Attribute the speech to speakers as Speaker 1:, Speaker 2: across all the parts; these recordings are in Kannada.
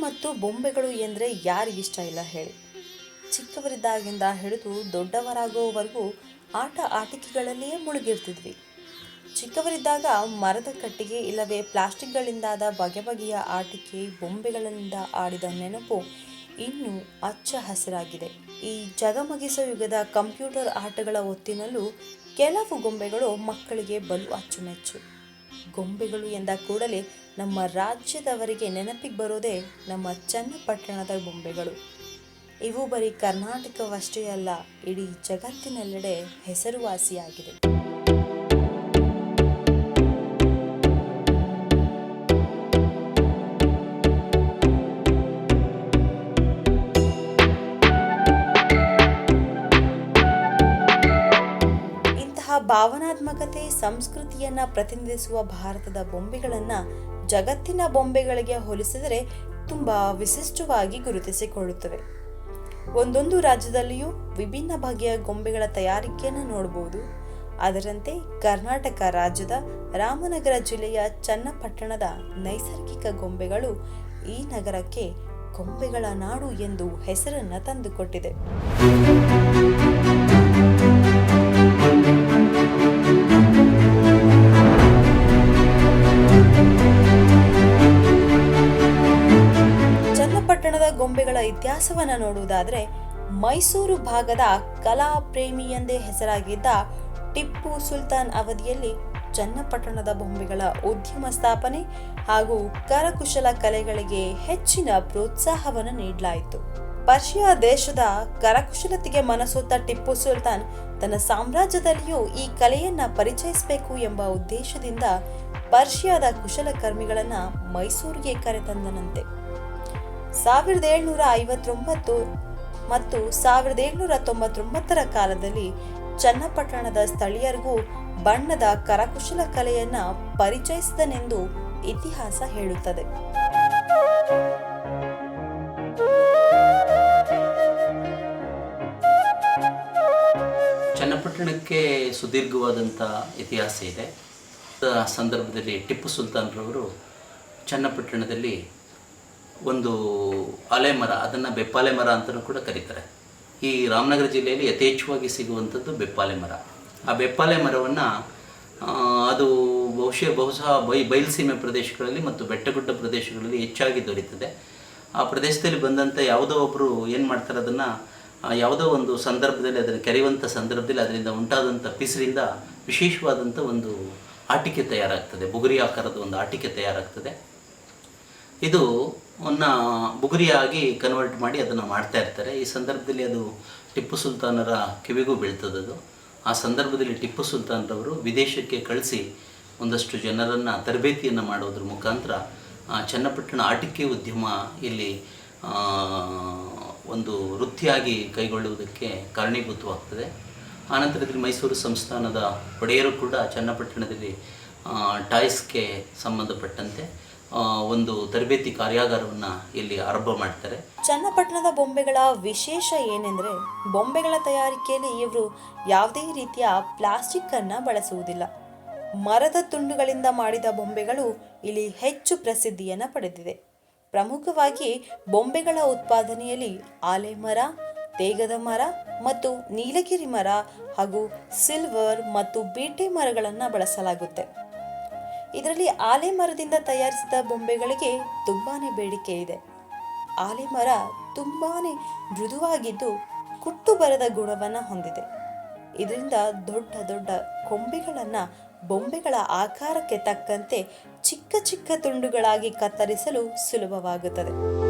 Speaker 1: ಮತ್ತು ಬೊಂಬೆಗಳು ಎಂದರೆ ಯಾರಿಗಿಷ್ಟ ಇಲ್ಲ ಹೇಳಿ. ಚಿಕ್ಕವರಿದ್ದಾಗಿಂದ ಹಿಡಿದು ದೊಡ್ಡವರಾಗುವವರೆಗೂ ಆಟ ಆಟಿಕೆಗಳಲ್ಲಿಯೇ ಮುಳುಗಿರ್ತಿದ್ವಿ. ಚಿಕ್ಕವರಿದ್ದಾಗ ಮರದ ಕಟ್ಟಿಗೆ ಇಲ್ಲವೇ ಪ್ಲಾಸ್ಟಿಕ್ಗಳಿಂದಾದ ಬಗೆ ಬಗೆಯ ಆಟಿಕೆ, ಬೊಂಬೆಗಳಿಂದ ಆಡಿದ ನೆನಪು ಇನ್ನೂ ಅಚ್ಚ ಹಸಿರಾಗಿದೆ. ಈ ಜಗಮಗಿಸೋ ಯುಗದ ಕಂಪ್ಯೂಟರ್ ಆಟಗಳ ಹೊತ್ತಿನಲ್ಲೂ ಕೆಲವು ಗೊಂಬೆಗಳು ಮಕ್ಕಳಿಗೆ ಬಲು ಅಚ್ಚುಮೆಚ್ಚು. ಗೊಂಬೆಗಳು ಎಂದ ಕೂಡಲೇ ನಮ್ಮ ರಾಜ್ಯದವರಿಗೆ ನೆನಪಿಗೆ ಬರೋದೇ ನಮ್ಮ ಚನ್ನಪಟ್ಟಣದ ಗೊಂಬೆಗಳು. ಇವು ಬರೀ ಕರ್ನಾಟಕವಷ್ಟೇ ಅಲ್ಲ, ಇಡೀ ಜಗತ್ತಿನೆಲ್ಲೆಡೆ ಹೆಸರುವಾಸಿಯಾಗಿದೆ. ಭಾವನಾತ್ಮಕತೆ ಸಂಸ್ಕೃತಿಯನ್ನ ಪ್ರತಿನಿಧಿಸುವ ಭಾರತದ ಬೊಂಬೆಗಳನ್ನು ಜಗತ್ತಿನ ಬೊಂಬೆಗಳಿಗೆ ಹೋಲಿಸಿದರೆ ತುಂಬಾ ವಿಶಿಷ್ಟವಾಗಿ ಗುರುತಿಸಿಕೊಳ್ಳುತ್ತವೆ. ಒಂದೊಂದು ರಾಜ್ಯದಲ್ಲಿಯೂ ವಿಭಿನ್ನ ಬಗೆಯ ಗೊಂಬೆಗಳ ತಯಾರಿಕೆಯನ್ನು ನೋಡಬಹುದು. ಅದರಂತೆ ಕರ್ನಾಟಕ ರಾಜ್ಯದ ರಾಮನಗರ ಜಿಲ್ಲೆಯ ಚನ್ನಪಟ್ಟಣದ ನೈಸರ್ಗಿಕ ಗೊಂಬೆಗಳು ಈ ನಗರಕ್ಕೆ ಗೊಂಬೆಗಳ ನಾಡು ಎಂದು ಹೆಸರನ್ನ ತಂದುಕೊಟ್ಟಿದೆ. ಇತಿಹಾಸವನ್ನ ನೋಡುವುದಾದರೆ ಮೈಸೂರು ಭಾಗದ ಕಲಾ ಪ್ರೇಮಿ ಎಂದೇ ಹೆಸರಾಗಿದ್ದ ಟಿಪ್ಪು ಸುಲ್ತಾನ್ ಅವಧಿಯಲ್ಲಿ ಚನ್ನಪಟ್ಟಣದ ಬೊಂಬೆಗಳ ಉದ್ಯಮ ಸ್ಥಾಪನೆ ಹಾಗೂ ಕರಕುಶಲ ಕಲೆಗಳಿಗೆ ಹೆಚ್ಚಿನ ಪ್ರೋತ್ಸಾಹವನ್ನು ನೀಡಲಾಯಿತು. ಪರ್ಷಿಯಾ ದೇಶದ ಕರಕುಶಲತೆಗೆ ಮನಸೋತ ಟಿಪ್ಪು ಸುಲ್ತಾನ್ ತನ್ನ ಸಾಮ್ರಾಜ್ಯದಲ್ಲಿಯೂ ಈ ಕಲೆಯನ್ನ ಪರಿಚಯಿಸಬೇಕು ಎಂಬ ಉದ್ದೇಶದಿಂದ ಪರ್ಷಿಯಾದ ಕುಶಲಕರ್ಮಿಗಳನ್ನ ಮೈಸೂರಿಗೆ ಕರೆತಂದನಂತೆ. ಸಾವಿರದ ಏಳ್ನೂರ ಐವತ್ತೊಂಬತ್ತು ಮತ್ತು ಸಾವಿರದ ಏಳ್ನೂರ ತೊಂಬತ್ತೊಂಬತ್ತರ ಕಾಲದಲ್ಲಿ ಚನ್ನಪಟ್ಟಣದ ಸ್ಥಳೀಯರಿಗೂ ಬಣ್ಣದ ಕರಕುಶಲ ಕಲೆಯನ್ನ ಪರಿಚಯಿಸಿದನೆಂದು ಇತಿಹಾಸ ಹೇಳುತ್ತದೆ.
Speaker 2: ಚನ್ನಪಟ್ಟಣಕ್ಕೆ ಸುದೀರ್ಘವಾದಂಥ ಇತಿಹಾಸ ಇದೆ. ಸಂದರ್ಭದಲ್ಲಿ ಟಿಪ್ಪು ಸುಲ್ತಾನ್ರವರು ಚನ್ನಪಟ್ಟಣದಲ್ಲಿ ಒಂದು ಅಲೆಮರ ಅದನ್ನು ಬೆಪ್ಪಾಲೆ ಮರ ಅಂತಲೂ ಕೂಡ ಕರೀತಾರೆ. ಈ ರಾಮನಗರ ಜಿಲ್ಲೆಯಲ್ಲಿ ಯಥೇಚ್ಛವಾಗಿ ಸಿಗುವಂಥದ್ದು ಬೆಪ್ಪಾಲೆ ಮರ. ಆ ಬೆಪ್ಪಾಲೆ ಮರವನ್ನು ಅದು ಬಹುಶಃ ಬಹುಶಃ ಬೈ ಬಯಲುಸೀಮೆ ಪ್ರದೇಶಗಳಲ್ಲಿ ಮತ್ತು ಬೆಟ್ಟಗುಡ್ಡ ಪ್ರದೇಶಗಳಲ್ಲಿ ಹೆಚ್ಚಾಗಿ ದೊರೀತದೆ. ಆ ಪ್ರದೇಶದಲ್ಲಿ ಬಂದಂಥ ಯಾವುದೋ ಒಬ್ಬರು ಏನು ಮಾಡ್ತಾರೆ ಅದನ್ನು ಯಾವುದೋ ಒಂದು ಸಂದರ್ಭದಲ್ಲಿ, ಅದನ್ನು ಕೆರೆಯುವಂಥ ಸಂದರ್ಭದಲ್ಲಿ ಅದರಿಂದ ಉಂಟಾದಂಥ ಪಿಸರಿಂದ ವಿಶೇಷವಾದಂಥ ಒಂದು ಆಟಿಕೆ ತಯಾರಾಗ್ತದೆ. ಬುಗುರಿ ಆಕಾರದ ಒಂದು ಆಟಿಕೆ ತಯಾರಾಗ್ತದೆ. ಇದು ಅನ್ನ ಬುಗುರಿಯಾಗಿ ಕನ್ವರ್ಟ್ ಮಾಡಿ ಅದನ್ನು ಮಾಡ್ತಾ ಇರ್ತಾರೆ. ಈ ಸಂದರ್ಭದಲ್ಲಿ ಅದು ಟಿಪ್ಪು ಸುಲ್ತಾನರ ಕಿವಿಗೂ ಬೀಳ್ತದದು. ಆ ಸಂದರ್ಭದಲ್ಲಿ ಟಿಪ್ಪು ಸುಲ್ತಾನ್ರವರು ವಿದೇಶಕ್ಕೆ ಕಳಿಸಿ ಒಂದಷ್ಟು ಜನರನ್ನು, ತರಬೇತಿಯನ್ನು ಮಾಡೋದ್ರ ಮುಖಾಂತರ ಚನ್ನಪಟ್ಟಣ ಆಟಿಕೆ ಉದ್ಯಮ ಇಲ್ಲಿ ಒಂದು ವೃತ್ತಿಯಾಗಿ ಕೈಗೊಳ್ಳುವುದಕ್ಕೆ ಕಾರಣೀಭೂತವಾಗ್ತದೆ. ಆನಂತರದಲ್ಲಿ ಮೈಸೂರು ಸಂಸ್ಥಾನದ ಒಡೆಯರು ಕೂಡ ಚನ್ನಪಟ್ಟಣದಲ್ಲಿ ಟಾಯ್ಸ್ಗೆ ಸಂಬಂಧಪಟ್ಟಂತೆ. ಒಂದು ತರಬೇತಿ ಕಾರ್ಯಾಗಾರವನ್ನು ಇಲ್ಲಿ ಆರಂಭ ಮಾಡ್ತಾರೆ.
Speaker 1: ಚನ್ನಪಟ್ಟಣದ ಬೊಂಬೆಗಳ ವಿಶೇಷ ಏನೆಂದರೆ, ಬೊಂಬೆಗಳ ತಯಾರಿಕೆಯಲ್ಲಿ ಇವರು ಯಾವುದೇ ರೀತಿಯ ಪ್ಲಾಸ್ಟಿಕ್ಕನ್ನು ಬಳಸುವುದಿಲ್ಲ. ಮರದ ತುಂಡುಗಳಿಂದ ಮಾಡಿದ ಬೊಂಬೆಗಳು ಇಲ್ಲಿ ಹೆಚ್ಚು ಪ್ರಸಿದ್ಧಿಯನ್ನು ಪಡೆದಿದೆ. ಪ್ರಮುಖವಾಗಿ ಬೊಂಬೆಗಳ ಉತ್ಪಾದನೆಯಲ್ಲಿ ಆಲೆ ಮರ, ತೇಗದ ಮರ ಮತ್ತು ನೀಲಗಿರಿ ಮರ ಹಾಗೂ ಸಿಲ್ವರ್ ಮತ್ತು ಬೀಟೆ ಮರಗಳನ್ನು ಬಳಸಲಾಗುತ್ತೆ. ಇದರಲ್ಲಿ ಆಲೆ ಮರದಿಂದ ತಯಾರಿಸಿದ ಬೊಂಬೆಗಳಿಗೆ ತುಂಬಾನೇ ಬೇಡಿಕೆ ಇದೆ. ಆಲೆ ಮರ ತುಂಬಾನೇ ಮೃದುವಾಗಿದ್ದು ಕುಟ್ಟು ಬರದ ಗುಣವನ್ನು ಹೊಂದಿದೆ. ಇದರಿಂದ ದೊಡ್ಡ ದೊಡ್ಡ ಕೊಂಬೆಗಳನ್ನು ಬೊಂಬೆಗಳ ಆಕಾರಕ್ಕೆ ತಕ್ಕಂತೆ ಚಿಕ್ಕ ಚಿಕ್ಕ ತುಂಡುಗಳಾಗಿ ಕತ್ತರಿಸಲು ಸುಲಭವಾಗುತ್ತದೆ.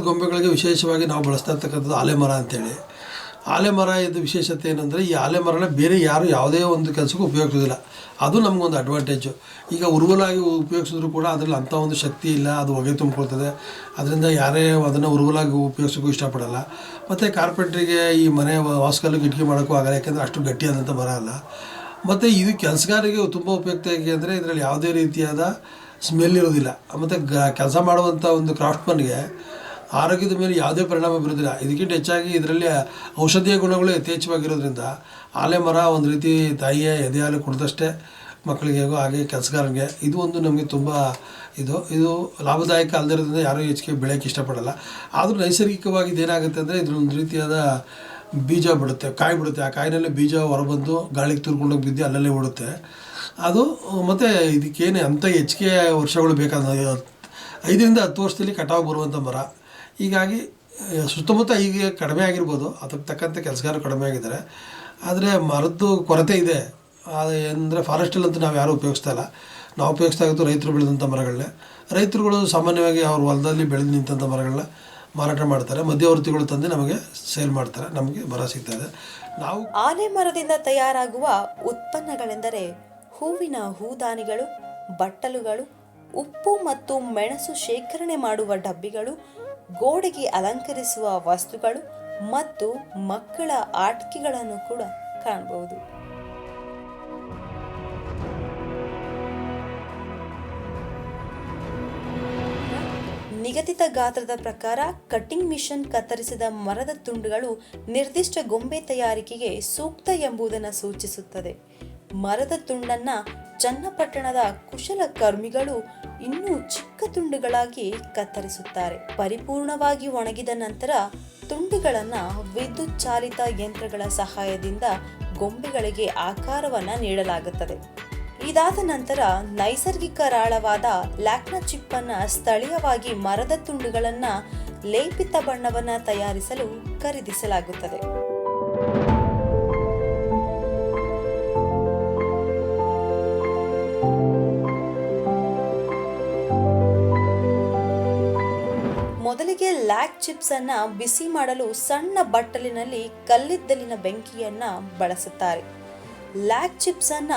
Speaker 3: ಚನ್ನಪಟ್ಟಣದ ಗೊಂಬೆಗಳಿಗೆ ವಿಶೇಷವಾಗಿ ನಾವು ಬಳಸ್ತಾ ಇರ್ತಕ್ಕಂಥದ್ದು ಆಲೆ ಮರ ಅಂತೇಳಿ. ಆಲೆಮರ ಇದ್ದ ಇದು ವಿಶೇಷತೆ ಏನಂದರೆ ಈ ಆಲೆಮರನ ಬೇರೆ ಯಾರು ಯಾವುದೇ ಒಂದು ಕೆಲಸಕ್ಕೂ ಉಪಯೋಗಿಸೋದಿಲ್ಲ ಅದು ನಮಗೊಂದು ಅಡ್ವಾಂಟೇಜು ಈಗ ಉರುವಲಾಗಿ ಉಪಯೋಗಿಸಿದ್ರು ಕೂಡ ಅದರಲ್ಲಿ ಅಂಥ ಒಂದು ಶಕ್ತಿ ಇಲ್ಲ, ಅದು ಹೊಗೆ ತುಂಬಿಕೊಳ್ತದೆ. ಅದರಿಂದ ಯಾರೇ ಅದನ್ನು ಉರುವಲಾಗಿ ಉಪಯೋಗಿಸೋಕ್ಕೂ ಇಷ್ಟಪಡಲ್ಲ. ಮತ್ತು ಕಾರ್ಪೆಂಟ್ರಿಗೆ ಈ ಮನೆ ವಾಸ್ಕಲ್ಲು ಕಿಟಕಿ ಮಾಡೋಕ್ಕೂ ಆಗಲ್ಲ, ಯಾಕೆಂದರೆ ಅಷ್ಟು ಗಟ್ಟಿಯಾದಂಥ ಮರ ಅಲ್ಲ. ಮತ್ತು ಇದು ಕೆಲಸಗಾರರಿಗೆ ತುಂಬ ಉಪಯುಕ್ತ ಹೇಗೆ ಅಂದರೆ ಇದರಲ್ಲಿ ಯಾವುದೇ ರೀತಿಯಾದ ಸ್ಮೆಲ್ ಇರೋದಿಲ್ಲ ಮತ್ತು ಗ, ಕೆಲಸ ಮಾಡುವಂಥ ಒಂದು ಕ್ರಾಫ್ಟ್ಮನ್ಗೆ ಆರೋಗ್ಯದ ಮೇಲೆ ಯಾವುದೇ ಪರಿಣಾಮ ಬೀರೋದಿಲ್ಲ ಇದಕ್ಕಿಂತ ಹೆಚ್ಚಾಗಿ ಇದರಲ್ಲಿ ಔಷಧೀಯ ಗುಣಗಳು ಯಥೇಚ್ಛವಾಗಿರೋದ್ರಿಂದ ಆಲೆ, ಮರ ಒಂದು ರೀತಿ ತಾಯಿಯ ಎದೆ ಹಾಲು ಕುಡಿದಷ್ಟೇ ಮಕ್ಕಳಿಗೆ ಹೇಗೋ ಕೆಲಸಗಾರನಿಗೆ ಇದು ಒಂದು ನಮಗೆ ತುಂಬ ಇದು. ಇದು ಲಾಭದಾಯಕ ಅಲ್ಲದಿರೋದ್ರಿಂದ ಯಾರೂ ಹೆಚ್ಚಿಗೆ ಬೆಳೆಯೋಕ್ಕೆ ಇಷ್ಟಪಡಲ್ಲ. ಆದರೂ ನೈಸರ್ಗಿಕವಾಗಿ ಇದೇನಾಗುತ್ತೆ ಅಂದರೆ ಒಂದು ರೀತಿಯಾದ ಬೀಜ ಬಿಡುತ್ತೆ, ಕಾಯಿ ಬಿಡುತ್ತೆ. ಆ ಕಾಯಿನಲ್ಲಿ ಬೀಜ ಹೊರಬಂದು ಗಾಳಿಗೆ ತುರ್ಕೊಂಡೋಗಿ ಬಿದ್ದು ಅಲ್ಲಲ್ಲೇ ಬಿಡುತ್ತೆ ಅದು ಮತ್ತು ಇದಕ್ಕೇನೆ ಅಂಥ ಹೆಚ್ಚಿಗೆ ವರ್ಷಗಳು ಬೇಕಾದ ಐದರಿಂದ ಹತ್ತು ವರ್ಷದಲ್ಲಿ ಕಟಾವು ಬರುವಂಥ ಮರ. ಹೀಗಾಗಿ ಸುತ್ತಮುತ್ತ ಈಗ ಕಡಿಮೆ ಆಗಿರ್ಬೋದು, ಅದಕ್ಕೆ ತಕ್ಕಂಥ ಕೆಲಸಗಾರರು ಕಡಿಮೆ ಆಗಿದ್ದಾರೆ. ಆದರೆ ಮರದ್ದು ಕೊರತೆ ಇದೆ. ಅಂದರೆ ಫಾರೆಸ್ಟಲ್ಲಂತೂ ನಾವು ಯಾರೂ ಉಪಯೋಗಿಸ್ತಾ ಇಲ್ಲ. ನಾವು ಉಪಯೋಗಿಸ್ತಾ ಇರೋದು ರೈತರು ಬೆಳೆದಂಥ ಮರಗಳನ್ನೇ. ರೈತರುಗಳು ಸಾಮಾನ್ಯವಾಗಿ ಅವ್ರ ಹೊಲದಲ್ಲಿ ಬೆಳೆದು ನಿಂತಂಥ ಮರಗಳನ್ನ ಮಾರಾಟ ಮಾಡ್ತಾರೆ. ಮಧ್ಯವರ್ತಿಗಳು ತಂದು ನಮಗೆ ಸೇಲ್ ಮಾಡ್ತಾರೆ. ನಮಗೆ ಮರ ಸಿಗ್ತಾ ಇದೆ. ನಾವು
Speaker 1: ಆನೆ ಮರದಿಂದ ತಯಾರಾಗುವ ಉತ್ಪನ್ನಗಳೆಂದರೆ ಹೂವಿನ ಹೂದಾನಿಗಳು, ಬಟ್ಟಲುಗಳು, ಉಪ್ಪು ಮತ್ತು ಮೆಣಸು ಶೇಖರಣೆ ಮಾಡುವ ಡಬ್ಬಿಗಳು ಗೋಡೆಗೆ ಅಲಂಕರಿಸುವ ವಸ್ತುಗಳು ಮತ್ತು ಮಕ್ಕಳ ಆಟಿಕೆಗಳನ್ನು ಕೂಡ ಕಾಣಬಹುದು. ನಿಗದಿತ ಗಾತ್ರದ ಪ್ರಕಾರ ಕಟ್ಟಿಂಗ್ ಮಿಷನ್ ಕತ್ತರಿಸಿದ ಮರದ ತುಂಡುಗಳು ನಿರ್ದಿಷ್ಟ ಗೊಂಬೆ ತಯಾರಿಕೆಗೆ ಸೂಕ್ತ ಎಂಬುದನ್ನು ಸೂಚಿಸುತ್ತದೆ. ಮರದ ತುಂಡನ್ನ ಚನ್ನಪಟ್ಟಣದ ಕುಶಲಕರ್ಮಿಗಳು ಇನ್ನೂ ಚಿಕ್ಕ ತುಂಡುಗಳಾಗಿ ಕತ್ತರಿಸುತ್ತಾರೆ. ಪರಿಪೂರ್ಣವಾಗಿ ಒಣಗಿದ ನಂತರ ತುಂಡುಗಳನ್ನ ವಿದ್ಯುತ್ ಚಾಲಿತ ಯಂತ್ರಗಳ ಸಹಾಯದಿಂದ ಗೊಂಬೆಗಳಿಗೆ ಆಕಾರವನ್ನ ನೀಡಲಾಗುತ್ತದೆ. ಇದಾದ ನಂತರ ನೈಸರ್ಗಿಕ ರಾಳವಾದ ಲ್ಯಾಕ್ನ ಚಿಪ್ ಅನ್ನ ಸ್ಥಳೀಯವಾಗಿ ಮರದ ತುಂಡುಗಳನ್ನ ಲೇಪಿತ ಬಣ್ಣವನ್ನ ತಯಾರಿಸಲು ಖರೀದಿಸಲಾಗುತ್ತದೆ. ಮೊದಲಿಗೆ ಲ್ಯಾಕ್ ಚಿಪ್ಸ್ ಅನ್ನ ಬಿಸಿ ಮಾಡಲು ಸಣ್ಣ ಬಟ್ಟಲಿನಲ್ಲಿ ಕಲ್ಲಿದ್ದಲಿನ ಬೆಂಕಿಯನ್ನ ಬಳಸುತ್ತಾರೆ. ಲ್ಯಾಕ್ ಚಿಪ್ಸ್ ಅನ್ನ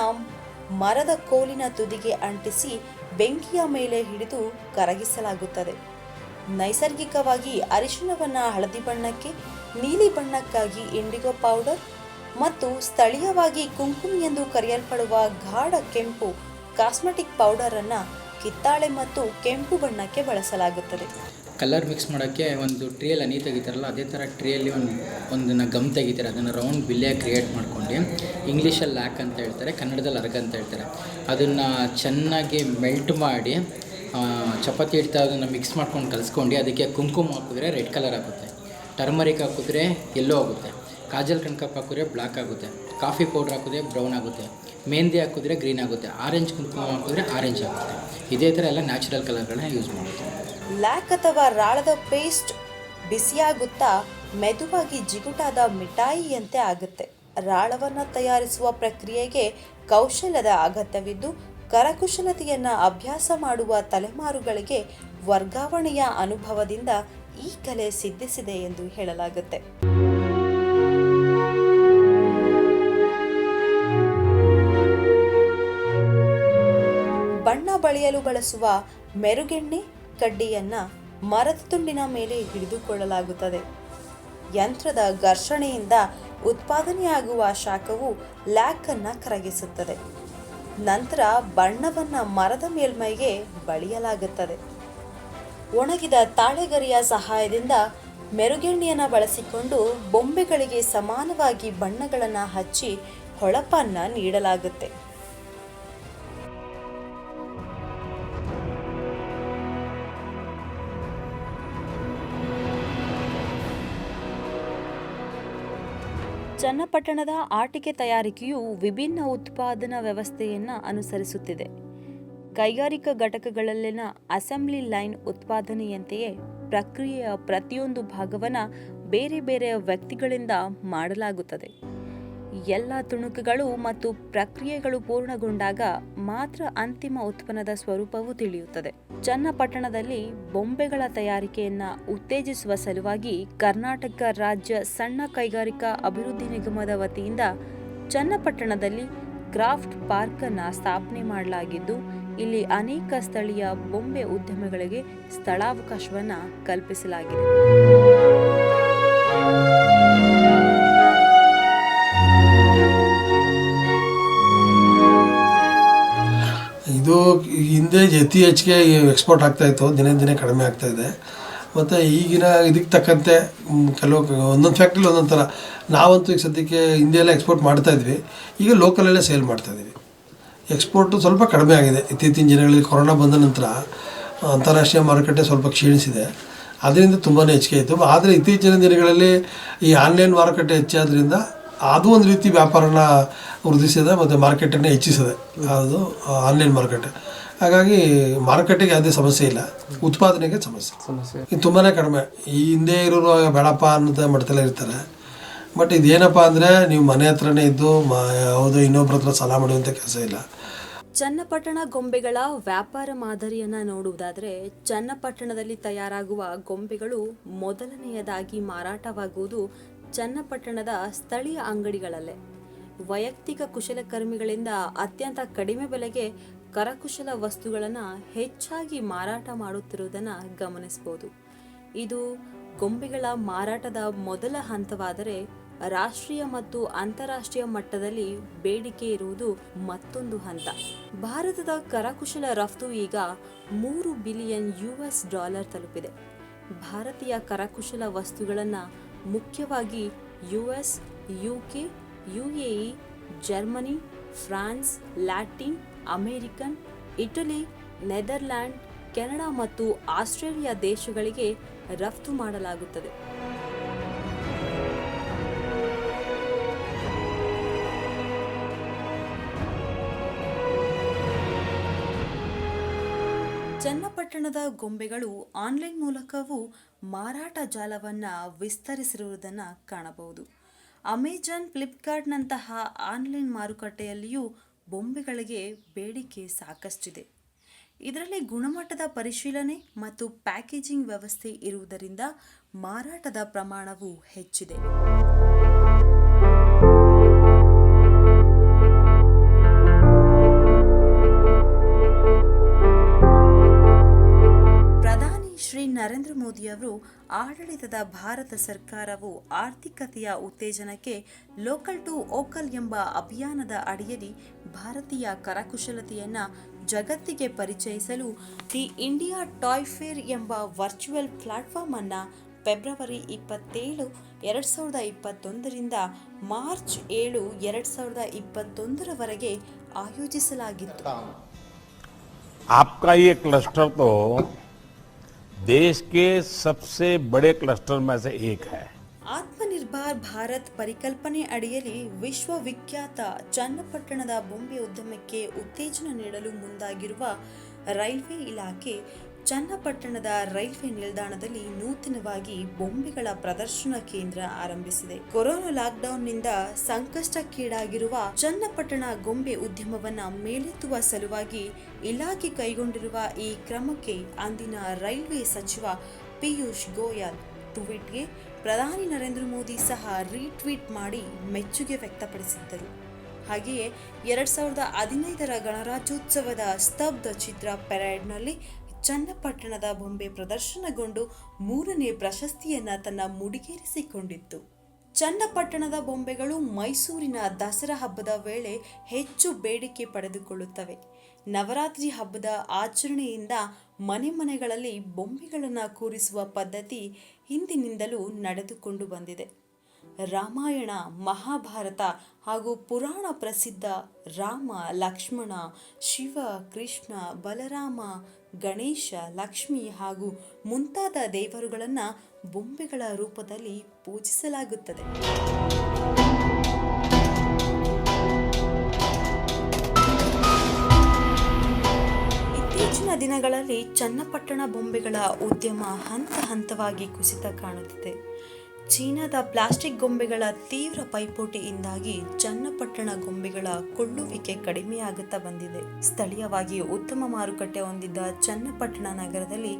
Speaker 1: ಮರದ ಕೋಲಿನ ತುದಿಗೆ ಅಂಟಿಸಿ ಬೆಂಕಿಯ ಮೇಲೆ ಹಿಡಿದು ಕರಗಿಸಲಾಗುತ್ತದೆ. ನೈಸರ್ಗಿಕವಾಗಿ ಅರಿಶಿಣವನ್ನ ಹಳದಿ ಬಣ್ಣಕ್ಕೆ, ನೀಲಿ ಬಣ್ಣಕ್ಕಾಗಿ ಇಂಡಿಗೋ ಪೌಡರ್ ಮತ್ತು ಸ್ಥಳೀಯವಾಗಿ ಕುಂಕುಮ್ ಎಂದು ಕರೆಯಲ್ಪಡುವ ಗಾಢ ಕೆಂಪು ಕಾಸ್ಮೆಟಿಕ್ ಪೌಡರ್ ಅನ್ನ ಕಿತ್ತಾಳೆ ಮತ್ತು ಕೆಂಪು ಬಣ್ಣಕ್ಕೆ ಬಳಸಲಾಗುತ್ತದೆ.
Speaker 4: ಕಲರ್ ಮಿಕ್ಸ್ ಮಾಡೋಕ್ಕೆ ಒಂದು ಟ್ರೇಯಲ್ಲಿ ಅನಿ ತೆಗಿತಾರಲ್ಲ, ಅದೇ ಥರ ಟ್ರೇಯಲ್ಲಿ ಒಂದು ಒಂದನ್ನು ಗಮ್ ತೆಗಿತಾರೆ. ಅದನ್ನು ರೌಂಡ್ ಬಿಲ್ಲೆ ಕ್ರಿಯೇಟ್ ಮಾಡ್ಕೊಂಡು ಇಂಗ್ಲೀಷಲ್ಲಿ ಲ್ಯಾಕ್ ಅಂತ ಹೇಳ್ತಾರೆ, ಕನ್ನಡದಲ್ಲಿ ಅರ್ಗ ಅಂತ ಹೇಳ್ತಾರೆ. ಅದನ್ನು ಚೆನ್ನಾಗಿ ಮೆಲ್ಟ್ ಮಾಡಿ ಚಪಾತಿ ಹಿಡ್ತಾ ಅದನ್ನು ಮಿಕ್ಸ್ ಮಾಡ್ಕೊಂಡು ಕಲಿಸ್ಕೊಂಡು ಅದಕ್ಕೆ ಕುಂಕುಮ ಹಾಕಿದ್ರೆ ರೆಡ್ ಕಲರ್ ಆಗುತ್ತೆ. ಟರ್ಮರಿಕ್ ಹಾಕಿದ್ರೆ ಎಲ್ಲೋ ಆಗುತ್ತೆ. ಕಾಜಲ್ ಕಣ್ಕಪ್ ಹಾಕಿದ್ರೆ ಬ್ಲ್ಯಾಕ್ ಆಗುತ್ತೆ. ಕಾಫಿ ಪೌಡ್ರ್ ಹಾಕಿದ್ರೆ ಬ್ರೌನ್ ಆಗುತ್ತೆ. ಮೆಹಂದಿ ಹಾಕಿದ್ರೆ ಗ್ರೀನ್ ಆಗುತ್ತೆ. ಆರೆಂಜ್ ಕುಂಕುಮ ಹಾಕಿದ್ರೆ ಆರೆಂಜ್ ಆಗುತ್ತೆ. ಇದೇ ಥರ ಎಲ್ಲ ನ್ಯಾಚುರಲ್ ಕಲರ್ಗಳನ್ನ ಯೂಸ್ ಮಾಡೋದು.
Speaker 1: ಲ್ಯಾಕ್ ಅಥವಾ ರಾಳದ ಪೇಸ್ಟ್ ಬಿಸಿಯಾಗುತ್ತಾ ಮೆದುವಾಗಿ ಜಿಗುಟಾದ ಮಿಠಾಯಿಯಂತೆ ಆಗುತ್ತೆ. ರಾಳವನ್ನು ತಯಾರಿಸುವ ಪ್ರಕ್ರಿಯೆಗೆ ಕೌಶಲ್ಯದ ಅಗತ್ಯವಿದ್ದು, ಕರಕುಶಲತೆಯನ್ನು ಅಭ್ಯಾಸ ಮಾಡುವ ತಲೆಮಾರುಗಳಿಗೆ ವರ್ಗಾವಣೆಯ ಅನುಭವದಿಂದ ಈ ಕಲೆ ಸಿದ್ಧಿಸಿದೆ ಎಂದು ಹೇಳಲಾಗುತ್ತೆ. ಬಣ್ಣ ಬಳಿಯಲು ಬಳಸುವ ಮೆರುಗೆಣ್ಣೆ ಕಡ್ಡಿಯನ್ನ ಮರದ ತುಂಡಿನ ಮೇಲೆ ಹಿಡಿದುಕೊಳ್ಳಲಾಗುತ್ತದೆ. ಯಂತ್ರದ ಘರ್ಷಣೆಯಿಂದ ಉತ್ಪಾದನೆಯಾಗುವ ಶಾಖವು ಲ್ಯಾಕ್ ಅನ್ನ ಕರಗಿಸುತ್ತದೆ. ನಂತರ ಬಣ್ಣವನ್ನ ಮರದ ಮೇಲ್ಮೈಗೆ ಬಳಿಯಲಾಗುತ್ತದೆ. ಒಣಗಿದ ತಾಳೆಗರಿಯ ಸಹಾಯದಿಂದ ಮೆರುಗೆಣ್ಣೆಯನ್ನು ಬಳಸಿಕೊಂಡು ಬೊಂಬೆಗಳಿಗೆ ಸಮಾನವಾಗಿ ಬಣ್ಣಗಳನ್ನು ಹಚ್ಚಿ ಹೊಳಪನ್ನ ನೀಡಲಾಗುತ್ತೆ. ಚನ್ನಪಟ್ಟಣದ ಆಟಿಕೆ ತಯಾರಿಕೆಯು ವಿಭಿನ್ನ ಉತ್ಪಾದನಾ ವ್ಯವಸ್ಥೆಯನ್ನು ಅನುಸರಿಸುತ್ತಿದೆ. ಕೈಗಾರಿಕಾ ಘಟಕಗಳಲ್ಲಿನ ಅಸೆಂಬ್ಲಿ ಲೈನ್ ಉತ್ಪಾದನೆಯಂತೆಯೇ ಪ್ರಕ್ರಿಯೆಯ ಪ್ರತಿಯೊಂದು ಭಾಗವನ್ನು ಬೇರೆ ಬೇರೆ ವ್ಯಕ್ತಿಗಳಿಂದ ಮಾಡಲಾಗುತ್ತದೆ. ಎಲ್ಲ ತುಣುಕುಗಳು ಮತ್ತು ಪ್ರಕ್ರಿಯೆಗಳು ಪೂರ್ಣಗೊಂಡಾಗ ಮಾತ್ರ ಅಂತಿಮ ಉತ್ಪನ್ನದ ಸ್ವರೂಪವು ತಿಳಿಯುತ್ತದೆ. ಚನ್ನಪಟ್ಟಣದಲ್ಲಿ ಬೊಂಬೆಗಳ ತಯಾರಿಕೆಯನ್ನು ಉತ್ತೇಜಿಸುವ ಸಲುವಾಗಿ ಕರ್ನಾಟಕ ರಾಜ್ಯ ಸಣ್ಣ ಕೈಗಾರಿಕಾ ಅಭಿವೃದ್ಧಿ ನಿಗಮದ ವತಿಯಿಂದ ಚನ್ನಪಟ್ಟಣದಲ್ಲಿ ಕ್ರಾಫ್ಟ್ ಪಾರ್ಕ್ ಅನ್ನ ಸ್ಥಾಪನೆ ಮಾಡಲಾಗಿದ್ದು, ಇಲ್ಲಿ ಅನೇಕ ಸ್ಥಳೀಯ ಬೊಂಬೆ ಉದ್ಯಮಗಳಿಗೆ ಸ್ಥಳಾವಕಾಶವನ್ನ ಕಲ್ಪಿಸಲಾಗಿದೆ.
Speaker 3: ಇದು ಹಿಂದೆ ಅತಿ ಹೆಚ್ಚಿಗೆ ಎಕ್ಸ್ಪೋರ್ಟ್ ಆಗ್ತಾ ಇತ್ತು, ದಿನೇ ದಿನೇ ಕಡಿಮೆ ಆಗ್ತಾ ಇದೆ. ಮತ್ತು ಈಗಿನ ಇದಕ್ಕೆ ತಕ್ಕಂತೆ ಕೆಲವು ಒಂದೊಂದು ಫ್ಯಾಕ್ಟ್ರಿಲಿ ಒಂದೊಂದು ಥರ ನಾವಂತೂ ಈಗ ಸದ್ಯಕ್ಕೆ ಹಿಂದೆ ಎಲ್ಲ ಎಕ್ಸ್ಪೋರ್ಟ್ ಮಾಡ್ತಾ ಇದ್ವಿ. ಈಗ ಲೋಕಲಲ್ಲೇ ಸೇಲ್ ಮಾಡ್ತಾ ಇದ್ದೀವಿ ಎಕ್ಸ್ಪೋರ್ಟು ಸ್ವಲ್ಪ ಕಡಿಮೆ ಆಗಿದೆ. ಇತ್ತೀಚಿನ ದಿನಗಳಲ್ಲಿ ಕೊರೋನಾ ಬಂದ ನಂತರ, ಅಂತಾರಾಷ್ಟ್ರೀಯ ಮಾರುಕಟ್ಟೆ ಸ್ವಲ್ಪ ಕ್ಷೀಣಿಸಿದೆ. ಅದರಿಂದ ತುಂಬಾ ಹೆಚ್ಚಿಗೆ ಆಯಿತು. ಆದರೆ ಇತ್ತೀಚಿನ ದಿನಗಳಲ್ಲಿ ಈ ಆನ್ಲೈನ್ ಮಾರುಕಟ್ಟೆ ಹೆಚ್ಚಾದ್ರಿಂದ ಅದು ಒಂದು ರೀತಿ ವ್ಯಾಪಾರನ ವೃದ್ಧಿಸಿದೆ ಮತ್ತು ಮಾರ್ಕೆಟನ್ನು ಹೆಚ್ಚಿಸಿದೆ. ಅದು ಆನ್ಲೈನ್ ಮಾರುಕಟ್ಟೆ ಹಾಗಾಗಿ ಮಾರುಕಟ್ಟೆಗೆ ಯಾವುದೇ ಸಮಸ್ಯೆ ಇಲ್ಲ. ಉತ್ಪಾದನೆಗೆ ಸಮಸ್ಯೆ.
Speaker 5: ಸಮಸ್ಯೆ.
Speaker 3: ಇದು ತುಂಬಾ ಕಡಿಮೆ. ಈ ಹಿಂದೆ ಇರೋರು ಬೇಡಪ್ಪ ಅನ್ನೋದ ಮಟ್ಟದಲ್ಲೇ ಇರ್ತಾರೆ. ಬಟ್ ಇದೇನಪ್ಪ ಅಂದರೆ ನೀವು ಮನೆ ಹತ್ರನೇ ಇದ್ದು ಮ ಯಾವುದೋ ಇನ್ನೊಬ್ರ ಹತ್ರ ಸಾಲ ಮಾಡುವಂಥ ಕೆಲಸ ಇಲ್ಲ.
Speaker 1: ಚನ್ನಪಟ್ಟಣ ಗೊಂಬೆಗಳ ವ್ಯಾಪಾರ ಮಾದರಿಯನ್ನು ನೋಡುವುದಾದರೆ ಚನ್ನಪಟ್ಟಣದಲ್ಲಿ ತಯಾರಾಗುವ ಗೊಂಬೆಗಳು ಮೊದಲನೆಯದಾಗಿ ಮಾರಾಟವಾಗುವುದು ಚನ್ನಪಟ್ಟಣದ ಸ್ಥಳೀಯ ಅಂಗಡಿಗಳಲ್ಲೇ. ವೈಯಕ್ತಿಕ ಕುಶಲಕರ್ಮಿಗಳಿಂದ ಅತ್ಯಂತ ಕಡಿಮೆ ಬೆಲೆಗೆ ಕರಕುಶಲ ವಸ್ತುಗಳನ್ನು ಹೆಚ್ಚಾಗಿ ಮಾರಾಟ ಮಾಡುತ್ತಿರುವುದನ್ನು ಗಮನಿಸಬಹುದು. ಇದು ಗೊಂಬೆಗಳ ಮಾರಾಟದ ಮೊದಲ ಹಂತವಾದರೆ ರಾಷ್ಟ್ರೀಯ ಮತ್ತು ಅಂತಾರಾಷ್ಟ್ರೀಯ ಮಟ್ಟದಲ್ಲಿ ಬೇಡಿಕೆ ಇರುವುದು ಮತ್ತೊಂದು ಹಂತ. ಭಾರತದ ಕರಕುಶಲ ರಫ್ತು ಈಗ ಮೂರು ಬಿಲಿಯನ್ ಯು ಎಸ್ ಡಾಲರ್ ತಲುಪಿದೆ. ಭಾರತೀಯ ಕರಕುಶಲ ವಸ್ತುಗಳನ್ನು ಮುಖ್ಯವಾಗಿ U S U K U A E Germany France Latin American Italy Netherland Canada ಮತ್ತು ಆಸ್ಟ್ರೇಲಿಯಾ ದೇಶಗಳಿಗೆ ರಫ್ತು ಮಾಡಲಾಗುತ್ತದೆ. ಚನ್ನಪಟ್ಟಣದ ಗೊಂಬೆಗಳು ಆನ್ಲೈನ್ ಮೂಲಕವೂ ಮಾರಾಟ ಜಾಲವನ್ನು ವಿಸ್ತರಿಸಿರುವುದನ್ನು ಕಾಣಬಹುದು. ಅಮೆಜಾನ್, ಫ್ಲಿಪ್ಕಾರ್ಟ್ನಂತಹ ಆನ್ಲೈನ್ ಮಾರುಕಟ್ಟೆಯಲ್ಲಿಯೂ ಬೊಂಬೆಗಳಿಗೆ ಬೇಡಿಕೆ ಸಾಕಷ್ಟಿದೆ. ಇದರಲ್ಲಿ ಗುಣಮಟ್ಟದ ಪರಿಶೀಲನೆ ಮತ್ತು ಪ್ಯಾಕೇಜಿಂಗ್ ವ್ಯವಸ್ಥೆ ಇರುವುದರಿಂದ ಮಾರಾಟದ ಪ್ರಮಾಣವು ಹೆಚ್ಚಿದೆ. ಮೋದಿಯವರು ಆಡಳಿತದ ಭಾರತ ಸರ್ಕಾರವು ಆರ್ಥಿಕತೆಯ ಉತ್ತೇಜನಕ್ಕೆ ಲೋಕಲ್ ಟು ಓಕಲ್ ಎಂಬ ಅಭಿಯಾನದ ಅಡಿಯಲ್ಲಿ ಭಾರತೀಯ ಕರಕುಶಲತೆಯನ್ನ ಜಗತ್ತಿಗೆ ಪರಿಚಯಿಸಲು ದಿ ಇಂಡಿಯಾ ಟಾಯ್ ಫೇರ್ ಎಂಬ ವರ್ಚುವಲ್ ಪ್ಲಾಟ್ಫಾರ್ಮ್ ಅನ್ನ ಫೆಬ್ರವರಿ ಇಪ್ಪತ್ತೇಳು ಎರಡು ಸಾವಿರದ ಇಪ್ಪತ್ತೊಂದರಿಂದ ಮಾರ್ಚ್ ಏಳು ಎರಡು ಸಾವಿರದ ಇಪ್ಪತ್ತೊಂದರವರೆಗೆ ಆಯೋಜಿಸಲಾಗಿತ್ತು
Speaker 6: आपका ये क्लस्टर तो देश के सबसे बड़े क्लस्टर में से एक है
Speaker 1: ಆತ್ಮನಿರ್ಭರ್ ಭಾರತ್ ಪರಿಕಲ್ಪನೆ ಅಡಿಯಲ್ಲಿ ವಿಶ್ವವಿಖ್ಯಾತ ಚನ್ನಪಟ್ಟಣದ ಬೊಂಬೆ ಉದ್ಯಮಕ್ಕೆ ಉತ್ತೇಜನ ನೀಡಲು ಮುಂದಾಗಿರುವ ರೈಲ್ವೆ ಇಲಾಖೆ ಚನ್ನಪಟ್ಟಣದ ರೈಲ್ವೆ ನಿಲ್ದಾಣದಲ್ಲಿ ನೂತನವಾಗಿ ಬೊಂಬೆಗಳ ಪ್ರದರ್ಶನ ಕೇಂದ್ರ ಆರಂಭಿಸಿದೆ. ಕೊರೋನಾ ಲಾಕ್ಡೌನ್ನಿಂದ ಸಂಕಷ್ಟಕ್ಕೀಡಾಗಿರುವ ಚನ್ನಪಟ್ಟಣ ಗೊಂಬೆ ಉದ್ಯಮವನ್ನ ಮೇಲೆತ್ತುವ ಸಲುವಾಗಿ ಇಲಾಖೆ ಕೈಗೊಂಡಿರುವ ಈ ಕ್ರಮಕ್ಕೆ ಅಂದಿನ ರೈಲ್ವೆ ಸಚಿವ ಪಿಯೂಷ್ ಗೋಯಲ್ ಟ್ವೀಟ್ಗೆ ಪ್ರಧಾನಿ ನರೇಂದ್ರ ಮೋದಿ ಸಹ ರೀಟ್ವೀಟ್ ಮಾಡಿ ಮೆಚ್ಚುಗೆ ವ್ಯಕ್ತಪಡಿಸಿದ್ದರು. ಹಾಗೆಯೇ ಎರಡ್ ಸಾವಿರದ ಹದಿನೈದರ ಗಣರಾಜ್ಯೋತ್ಸವದ ಸ್ತಬ್ಧ ಚಿತ್ರ ಪೆರೇಡ್ನಲ್ಲಿ ಚನ್ನಪಟ್ಟಣದ ಬೊಂಬೆ ಪ್ರದರ್ಶನಗೊಂಡು ಮೂರನೇ ಪ್ರಶಸ್ತಿಯನ್ನ ತನ್ನ ಮುಡಿಗೇರಿಸಿಕೊಂಡಿತ್ತು. ಚನ್ನಪಟ್ಟಣದ ಬೊಂಬೆಗಳು ಮೈಸೂರಿನ ದಸರಾ ಹಬ್ಬದ ವೇಳೆ ಹೆಚ್ಚು ಬೇಡಿಕೆ ಪಡೆದುಕೊಳ್ಳುತ್ತವೆ. ನವರಾತ್ರಿ ಹಬ್ಬದ ಆಚರಣೆಯಿಂದ ಮನೆ ಮನೆಗಳಲ್ಲಿ ಬೊಂಬೆಗಳನ್ನು ಕೂರಿಸುವ ಪದ್ಧತಿ ಹಿಂದಿನಿಂದಲೂ ನಡೆದುಕೊಂಡು ಬಂದಿದೆ. ರಾಮಾಯಣ, ಮಹಾಭಾರತ ಹಾಗೂ ಪುರಾಣ ಪ್ರಸಿದ್ಧ ರಾಮ, ಲಕ್ಷ್ಮಣ, ಶಿವ, ಕೃಷ್ಣ, ಬಲರಾಮ, ಗಣೇಶ, ಲಕ್ಷ್ಮಿ ಹಾಗೂ ಮುಂತಾದ ದೇವರುಗಳನ್ನು ಬೊಂಬೆಗಳ ರೂಪದಲ್ಲಿ ಪೂಜಿಸಲಾಗುತ್ತದೆ. ಇತ್ತೀಚಿನ ದಿನಗಳಲ್ಲಿ ಚನ್ನಪಟ್ಟಣ ಬೊಂಬೆಗಳ ಉದ್ಯಮ ಹಂತ ಹಂತವಾಗಿ ಕುಸಿತ ಕಾಣುತ್ತಿದೆ. ಚೀನಾದ ಪ್ಲಾಸ್ಟಿಕ್ ಗೊಂಬೆಗಳ ತೀವ್ರ ಪೈಪೋಟಿಯಿಂದಾಗಿ ಚನ್ನಪಟ್ಟಣ ಗೊಂಬೆಗಳ ಕೊಳ್ಳುವಿಕೆ ಕಡಿಮೆಯಾಗುತ್ತಾ ಬಂದಿದೆ. ಸ್ಥಳೀಯವಾಗಿ ಉತ್ತಮ ಮಾರುಕಟ್ಟೆ ಹೊಂದಿದ್ದ ಚನ್ನಪಟ್ಟಣ ನಗರದಲ್ಲಿ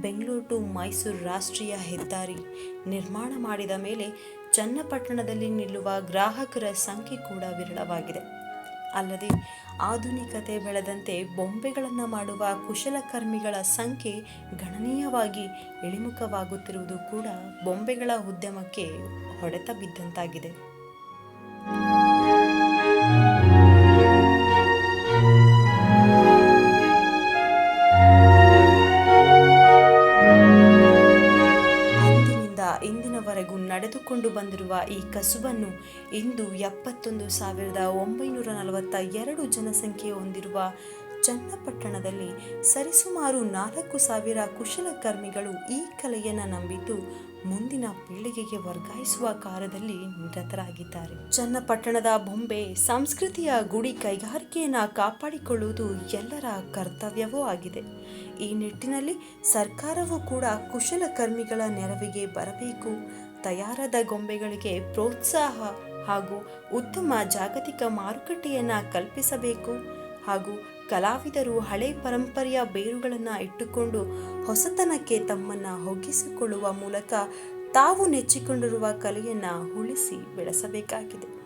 Speaker 1: ಬೆಂಗಳೂರು ಟು ಮೈಸೂರು ರಾಷ್ಟ್ರೀಯ ಹೆದ್ದಾರಿ ನಿರ್ಮಾಣ ಮಾಡಿದ ಮೇಲೆ ಚನ್ನಪಟ್ಟಣದಲ್ಲಿ ನಿಲ್ಲುವ ಗ್ರಾಹಕರ ಸಂಖ್ಯೆ ಕೂಡ ವಿರಳವಾಗಿದೆ. ಅಲ್ಲದೆ ಆಧುನಿಕತೆ ಬೆಳೆದಂತೆ ಬೊಂಬೆಗಳನ್ನು ಮಾಡುವ ಕುಶಲಕರ್ಮಿಗಳ ಸಂಖ್ಯೆ ಗಣನೀಯವಾಗಿ ಇಳಿಮುಖವಾಗುತ್ತಿರುವುದು ಕೂಡ ಬೊಂಬೆಗಳ ಉದ್ಯಮಕ್ಕೆ ಹೊಡೆತ ಬಿದ್ದಂತಾಗಿದೆ. ಬಂದಿರುವ ಈ ಕಸುಬನ್ನು ಇಂದು ಎಪ್ಪತ್ತೊಂದು ಸಾವಿರದ ಒಂಬೈನೂರ ನಲವತ್ತ ಎರಡು ಜನಸಂಖ್ಯೆ ಹೊಂದಿರುವ ಚನ್ನಪಟ್ಟಣದಲ್ಲಿ ಸರಿಸುಮಾರು ನಾಲ್ಕು ಸಾವಿರ ಕುಶಲಕರ್ಮಿಗಳು ಈ ಕಲೆಯನ್ನು ನಂಬಿದ್ದು ಮುಂದಿನ ಪೀಳಿಗೆಗೆ ವರ್ಗಾಯಿಸುವ ಕಾರ್ಯದಲ್ಲಿ ನಿರತರಾಗಿದ್ದಾರೆ. ಚನ್ನಪಟ್ಟಣದ ಬೊಂಬೆ ಸಂಸ್ಕೃತಿಯ ಗುಡಿ ಕೈಗಾರಿಕೆಯನ್ನು ಕಾಪಾಡಿಕೊಳ್ಳುವುದು ಎಲ್ಲರ ಕರ್ತವ್ಯವೂ ಆಗಿದೆ. ಈ ನಿಟ್ಟಿನಲ್ಲಿ ಸರ್ಕಾರವೂ ಕೂಡ ಕುಶಲಕರ್ಮಿಗಳ ನೆರವಿಗೆ ಬರಬೇಕು. ತಯಾರಾದ ಗೊಂಬೆಗಳಿಗೆ ಪ್ರೋತ್ಸಾಹ ಹಾಗೂ ಉತ್ತಮ ಜಾಗತಿಕ ಮಾರುಕಟ್ಟೆಯನ್ನು ಕಲ್ಪಿಸಬೇಕು ಹಾಗೂ ಕಲಾವಿದರು ಹಳೆ ಪರಂಪರೆಯ ಬೇರುಗಳನ್ನು ಇಟ್ಟುಕೊಂಡು ಹೊಸತನಕ್ಕೆ ತಮ್ಮನ್ನು ಹೊಗ್ಗಿಸಿಕೊಳ್ಳುವ ಮೂಲಕ ತಾವು ನೆಚ್ಚಿಕೊಂಡಿರುವ ಕಲೆಯನ್ನು ಉಳಿಸಿ ಬೆಳೆಸಬೇಕಾಗಿದೆ.